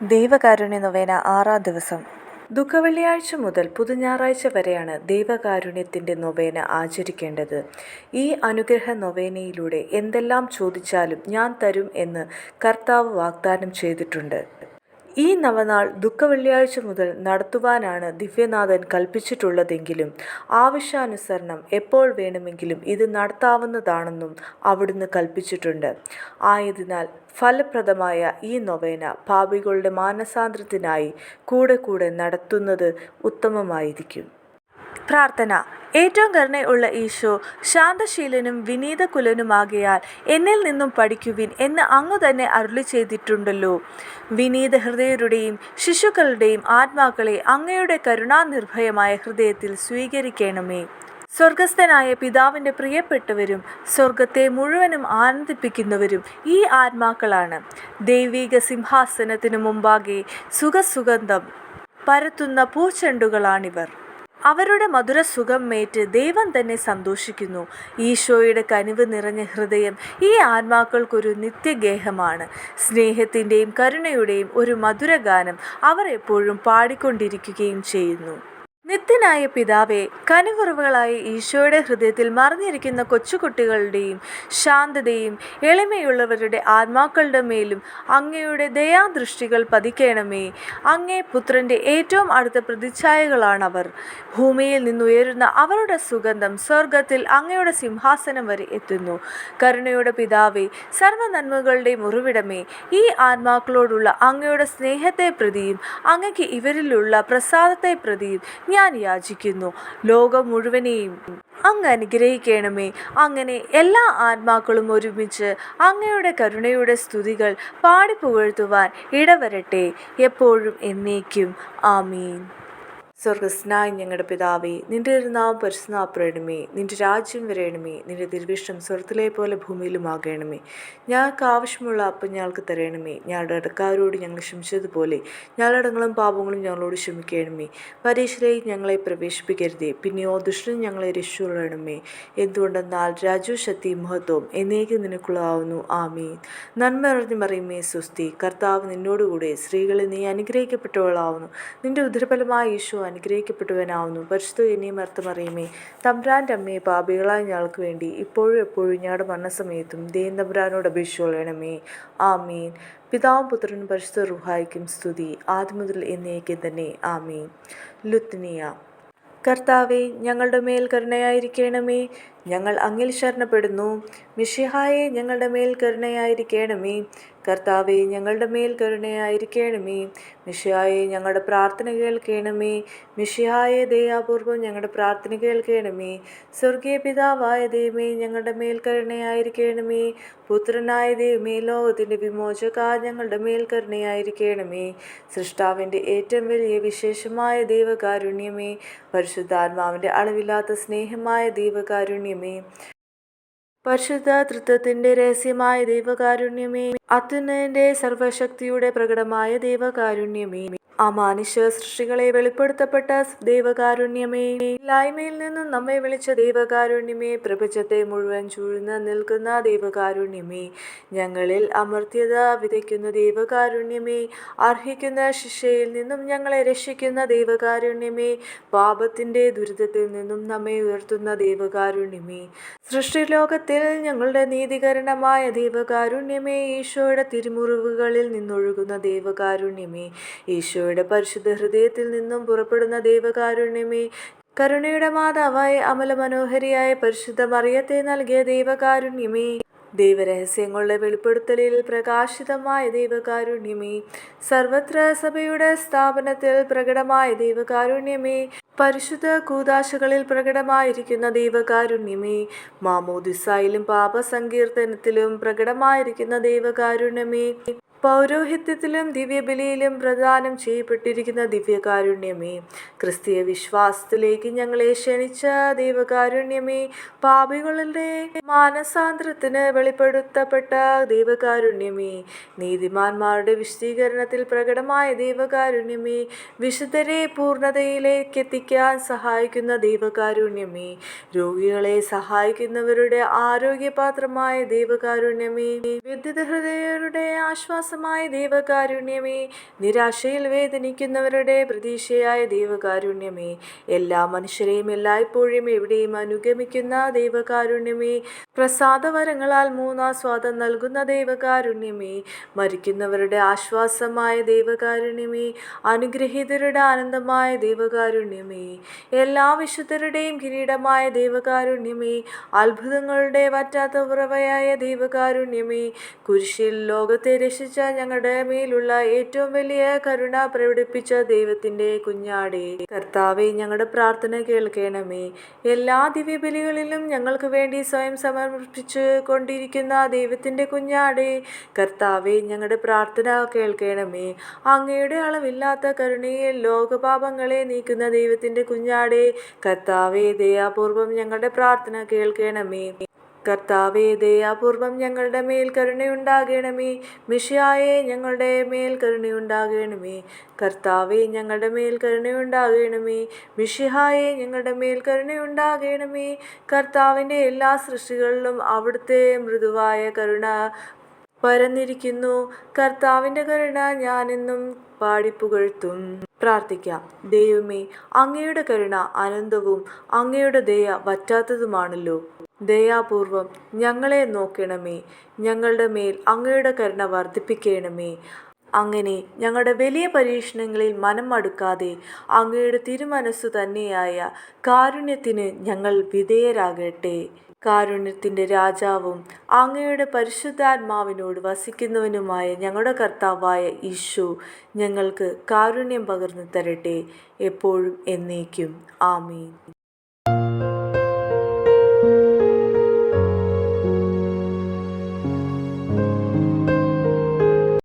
ദൈവകാരുണ്യ നൊവേന ആറാം ദിവസം. ദുഃഖവെള്ളിയാഴ്ച മുതൽ പുതുഞാറാഴ്ച വരെയാണ് ദൈവകാരുണ്യത്തിന്റെ നൊവേന ആചരിക്കേണ്ടത്. ഈ അനുഗ്രഹ നൊവേനയിലൂടെ എന്തെല്ലാം ചോദിച്ചാലും ഞാൻ തരും എന്ന് കർത്താവ് വാഗ്ദാനം ചെയ്തിട്ടുണ്ട്. ഈ നവനാൾ ദുഃഖവെള്ളിയാഴ്ച മുതൽ നടത്തുവാനാണ് ദിവ്യനാഥൻ കൽപ്പിച്ചിട്ടുള്ളതെങ്കിലും ആവശ്യാനുസരണം എപ്പോൾ വേണമെങ്കിലും ഇത് നടത്താവുന്നതാണെന്നും അവിടുന്ന് കൽപ്പിച്ചിട്ടുണ്ട്. ആയതിനാൽ ഫലപ്രദമായ ഈ നൊവേന പാപികളുടെ മാനസാന്തരത്തിനായി കൂടെ കൂടെ നടത്തുന്നത് ഉത്തമമായിരിക്കും. പ്രാർത്ഥന. ഏറ്റവും കരുണയുള്ള ഈശോ ശാന്തശീലനും വിനീതകുലനുമാകയാൽ എന്നിൽ നിന്നും പഠിക്കുവിൻ എന്ന് അങ്ങ് തന്നെ അരുളി ചെയ്തിട്ടുണ്ടല്ലോ. വിനീത ഹൃദയരുടെയും ശിശുക്കളുടെയും ആത്മാക്കളെ അങ്ങയുടെ കരുണാനിർഭയമായ ഹൃദയത്തിൽ സ്വീകരിക്കണമേ. സ്വർഗസ്ഥനായ പിതാവിന്റെ പ്രിയപ്പെട്ടവരും സ്വർഗത്തെ മുഴുവനും ആനന്ദിപ്പിക്കുന്നവരും ഈ ആത്മാക്കളാണ്. ദൈവീക സിംഹാസനത്തിനു മുമ്പാകെ സുഖസുഗന്ധം പരത്തുന്ന പൂച്ചെണ്ടുകളാണിവർ. അവരുടെ മധുര സുഖം മേറ്റ് ദൈവം തന്നെ സന്തോഷിക്കുന്നു. ഈശോയുടെ കനിവ് നിറഞ്ഞ ഹൃദയം ഈ ആത്മാക്കൾക്കൊരു നിത്യഗേഹമാണ്. സ്നേഹത്തിന്റെയും കരുണയുടെയും ഒരു മധുരഗാനം അവർ എപ്പോഴും പാടിക്കൊണ്ടിരിക്കുകയും ചെയ്യുന്നു. നിത്യനായ പിതാവെ കനികുറവുകളായ ഈശോയുടെ ഹൃദയത്തിൽ മറിഞ്ഞിരിക്കുന്ന കൊച്ചുകുട്ടികളുടെയും ശാന്തതയും എളിമയുള്ളവരുടെ ആത്മാക്കളുടെ മേലും അങ്ങയുടെ ദയാദൃഷ്ടികൾ പതിക്കണമേ. അങ്ങേ പുത്രന്റെ ഏറ്റവും അടുത്ത പ്രതിച്ഛായകളാണവർ. ഭൂമിയിൽ നിന്നുയരുന്ന അവരുടെ സുഗന്ധം സ്വർഗത്തിൽ അങ്ങയുടെ സിംഹാസനം വരെ എത്തുന്നു. കരുണയുടെ പിതാവെ സർവ നന്മകളുടെയും ഉറവിടമേ ഈ ആത്മാക്കളോടുള്ള അങ്ങയുടെ സ്നേഹത്തെ പ്രതിയും അങ്ങയ്ക്ക് ഇവരിലുള്ള പ്രസാദത്തെ പ്രതിയും ഞാൻ യാചിക്കുന്നു. ലോകം മുഴുവനെയും അങ്ങ് അനുഗ്രഹിക്കണമേ. അങ്ങനെ എല്ലാ ആത്മാക്കളും ഒരുമിച്ച് അങ്ങയുടെ കരുണയുടെ സ്തുതികൾ പാടിപ്പുകഴ്ത്തുവാൻ ഇടവരട്ടെ. എപ്പോഴും എന്നേക്കും. ആമീൻ. സ്വർഗസ്നായ ഞങ്ങളുടെ പിതാവേ നിന്റെ ഒരു നാമം പരിശുനാപ്പറയണമേ നിന്റെ രാജ്യം വരയണമേ നിന്റെ തിരുവിഷ്ടം സ്വർത്തിലെ പോലെ ഭൂമിയിലുമാകണമേ. ഞങ്ങൾക്ക് ആവശ്യമുള്ള അപ്പം ഞങ്ങൾക്ക് തരണമേ. ഞങ്ങളുടെ ഇടക്കാരോട് ഞങ്ങൾ ക്ഷമിച്ചതുപോലെ ഞങ്ങളടങ്ങളും പാപങ്ങളും ഞങ്ങളോട് ക്ഷമിക്കണമേ. പരീക്ഷയിലേക്ക് ഞങ്ങളെ പ്രവേശിപ്പിക്കരുതേ. പിന്നെയോ ദുഷ്ടൻ ഞങ്ങളെ രക്ഷിക്കണമേ എന്തുകൊണ്ടെന്നാൽ രാജു ശക്തി മഹത്വം എന്നേക്ക് നിനക്കുള്ളതാവുന്നു. ആമീൻ. നന്മ അറിഞ്ഞു മറിയുമേ സുസ്തി കർത്താവ് നിന്നോടുകൂടെ സ്ത്രീകളെ നീ അനുഗ്രഹിക്കപ്പെട്ടവളാവുന്നു. നിന്റെ ഉദരഫലമായ ഈശോ അനുഗ്രഹിക്കപ്പെട്ടവനാവുന്നു. പരിശുദ്ധ ഇനിയും അർത്ഥമറിയുമേ തമ്പ്രാന്റെ അമ്മയെ പാപികളായ ഞങ്ങൾക്ക് വേണ്ടി ഇപ്പോഴും എപ്പോഴും ഞങ്ങളുടെ മരണസമയത്തും ദേൻ തമ്പ്രാനോട് അപേക്ഷിച്ചോളണമേ ആമീൻ. പിതാവും പുത്രനും പരിശുദ്ധ റുഹായിക്കും സ്തുതി. ആദ്യം മുതൽ എന്നേക്കും തന്നെ. ആമീൻ. ലുത്നിയ. കർത്താവെ ഞങ്ങളുടെ മേൽ കരുണയായിരിക്കണമേ. ഞങ്ങൾ അങ്ങിൽ ശരണപ്പെടുന്നു. മിഷിഹായെ ഞങ്ങളുടെ മേൽ കരുണയായിരിക്കണമേ. കർത്താവെ ഞങ്ങളുടെ മേൽ കരുണയായിരിക്കണമേ. മിഷിയായെ ഞങ്ങളുടെ പ്രാർത്ഥന കേൾക്കണമേ. മിഷിയായെ ദയാപൂർവം ഞങ്ങളുടെ പ്രാർത്ഥന കേൾക്കണമേ. സ്വർഗീയ പിതാവായ ദൈവമേ ഞങ്ങളുടെ മേൽ കരുണയായിരിക്കണമേ. പുത്രനായ ദൈവമേ ലോകത്തിന്റെ വിമോചക ഞങ്ങളുടെ മേൽ കരുണയായിരിക്കണമേ. സൃഷ്ടാവിന്റെ ഏറ്റവും വലിയ വിശേഷമായ ദൈവകാരുണ്യമേ. പരിശുദ്ധാത്മാവിന്റെ അളവില്ലാത്ത സ്നേഹമായ ദൈവകാരുണ്യമേ. പരിശുദ്ധ തൃത്വത്തിന്റെ രഹസ്യമായ ദൈവകാരുണ്യമേ അത്യുന്നതിന്റെ സർവശക്തിയുടെ പ്രകടമായ ദൈവകാരുണ്യമേ. അമാനുഷ സൃഷ്ടികളെ വെളിപ്പെടുത്തപ്പെട്ട ദൈവകാരുണ്യമേ ഇല്ലായ്മയിൽ നിന്നും നമ്മെ വിളിച്ച ദൈവകാരുണ്യമേ പ്രപഞ്ചത്തെ മുഴുവൻ ചൂഴ്ന്ന് നിൽക്കുന്ന ദൈവകാരുണ്യമേ. ഞങ്ങളിൽ അമർത്യത വിതയ്ക്കുന്ന ദൈവകാരുണ്യമേ അർഹിക്കുന്ന ശിക്ഷയിൽ നിന്നും ഞങ്ങളെ രക്ഷിക്കുന്ന ദൈവകാരുണ്യമേ പാപത്തിന്റെ ദുരിതത്തിൽ നിന്നും നമ്മെ ഉയർത്തുന്ന ദൈവകാരുണ്യമേ. സൃഷ്ടിലോകത്തിൽ ഞങ്ങളുടെ നീതികരണമായ ദൈവകാരുണ്യമേ ഈശോയുടെ തിരുമുറിവുകളിൽ നിന്നൊഴുകുന്ന ദൈവകാരുണ്യമേ ഈശോയുടെ പരിശുദ്ധ ഹൃദയത്തിൽ നിന്നും പുറപ്പെടുന്ന ദൈവകാരുണ്യമേ കരുണയുടെ മാതാവായ അമല മനോഹരിയായ പരിശുദ്ധ മറിയത്തെ നൽകിയ ദൈവകാരുണ്യമേ. ദൈവരഹസ്യങ്ങളുടെ വെളിപ്പെടുത്തലിൽ പ്രകാശിതമായ ദൈവകാരുണ്യമേ സർവത്ര സഭയുടെ സ്ഥാപനത്തിൽ പ്രകടമായ ദൈവകാരുണ്യമേ പരിശുദ്ധ കൂതാശകളിൽ പ്രകടമായിരിക്കുന്ന ദൈവകാരുണ്യമേ മാമോദിസായിലും പാപസങ്കീർത്തനത്തിലും പ്രകടമായിരിക്കുന്ന ദൈവകാരുണ്യമേ പൗരോഹിത്യത്തിലും ദിവ്യബലിയിലും പ്രദാനം ചെയ്യപ്പെട്ടിരിക്കുന്ന ദിവ്യകാരുണ്യമേ ക്രിസ്തീയ വിശ്വാസത്തിലേക്ക് ഞങ്ങളെ ക്ഷണിച്ച ദൈവകാരുണ്യമേ പാപികളുടെ മാനസാന്തരത്തിന് വെളിപ്പെടുത്തപ്പെട്ട ദൈവകാരുണ്യമേ നീതിമാന്മാരുടെ വിശദീകരണത്തിൽ പ്രകടമായ ദൈവകാരുണ്യമേ വിശുദ്ധരെ പൂർണതയിലേക്ക് എത്തിക്കാൻ സഹായിക്കുന്ന ദൈവകാരുണ്യമേ രോഗികളെ സഹായിക്കുന്നവരുടെ ആരോഗ്യപാത്രമായ ദൈവകാരുണ്യമേ വിദ്യുത ഹൃദയരുടെ ആശ്വാസ ആശ്വാസമായ ദൈവകാരുണ്യമേ നിരാശയിൽ വേദനിക്കുന്നവരുടെ പ്രതീക്ഷയായ ദൈവകാരുണ്യമേ. എല്ലാ മനുഷ്യരെയും എല്ലായ്പ്പോഴും എവിടെയും അനുഗമിക്കുന്ന ദൈവകാരുണ്യമേ. പ്രസാദവരങ്ങളാൽ മൂന്നാസ്വാദം നൽകുന്ന ദൈവകാരുണ്യമേ. മരിക്കുന്നവരുടെ ആശ്വാസമായ ദൈവകാരുണ്യമേ. അനുഗ്രഹീതരുടെ ആനന്ദമായ ദൈവകാരുണ്യമേ. എല്ലാ വിശുദ്ധരുടെയും കിരീടമായ ദൈവകാരുണ്യമേ. അത്ഭുതങ്ങളുടെ വറ്റാത്ത ഉറവയായ ദൈവകാരുണ്യമേ. കുരിശിൽ ലോകത്തെ രക്ഷിച്ച ഞങ്ങളുടെ മേലുള്ള ഏറ്റവും വലിയ കരുണ പ്രകടിപ്പിച്ച ദൈവത്തിന്റെ കുഞ്ഞാടി. കർത്താവെ ഞങ്ങളുടെ പ്രാർത്ഥന കേൾക്കണമേ. എല്ലാ ദിവ്യബലികളിലും ഞങ്ങൾക്ക് വേണ്ടി സ്വയം സമർപ്പിച്ചു കൊണ്ടിരിക്കുന്ന ദൈവത്തിന്റെ കുഞ്ഞാടി. കർത്താവെ ഞങ്ങളുടെ പ്രാർത്ഥന കേൾക്കണമേ. അങ്ങയുടെ അളവില്ലാത്ത കരുണയിൽ ലോകപാപങ്ങളെ നീക്കുന്ന ദൈവത്തിന്റെ കുഞ്ഞാടെ. കർത്താവെ ദയാപൂർവം ഞങ്ങളുടെ പ്രാർത്ഥന കേൾക്കണമേ. കർത്താവേ ദയാപൂർവം ഞങ്ങളുടെ മേൽ കരുണയുണ്ടാകണമേ. മിഷിയായെ ഞങ്ങളുടെ മേൽ കരുണയുണ്ടാകണമേ. കർത്താവേ ഞങ്ങളുടെ മേൽ കരുണയുണ്ടാകണമേ. മിഷിഹായെ ഞങ്ങളുടെ മേൽ കരുണയുണ്ടാകണമേ. കർത്താവിന്റെ എല്ലാ സൃഷ്ടികളിലും അവിടുത്തെ മൃദുവായ കരുണ പരന്നിരിക്കുന്നു. കർത്താവിന്റെ കരുണ ഞാനെന്നും പാടിപ്പുകഴ്ത്തും പ്രാർത്ഥിക്കാം. ദൈവമേ അങ്ങയുടെ കരുണ അനന്തവും അങ്ങയുടെ ദയ വറ്റാത്തതുമാണല്ലോ. ദയാപൂർവം ഞങ്ങളെ നോക്കണമേ. ഞങ്ങളുടെ മേൽ അങ്ങയുടെ കരുണ വർദ്ധിപ്പിക്കണമേ. അങ്ങനെ ഞങ്ങളുടെ വലിയ പരീക്ഷണങ്ങളിൽ മനം മടുക്കാതെ അങ്ങയുടെ തിരുമനസ്സു തന്നെയായ കാരുണ്യത്തിന് ഞങ്ങൾ വിധേയരാകട്ടെ. കാരുണ്യത്തിന്റെ രാജാവും അങ്ങയുടെ പരിശുദ്ധാത്മാവിനോട് വസിക്കുന്നവനുമായ ഞങ്ങളുടെ കർത്താവായ ഈശോ ഞങ്ങൾക്ക് കാരുണ്യം പകർന്നു തരട്ടെ. എപ്പോഴും എന്നേക്കും. ആമീൻ.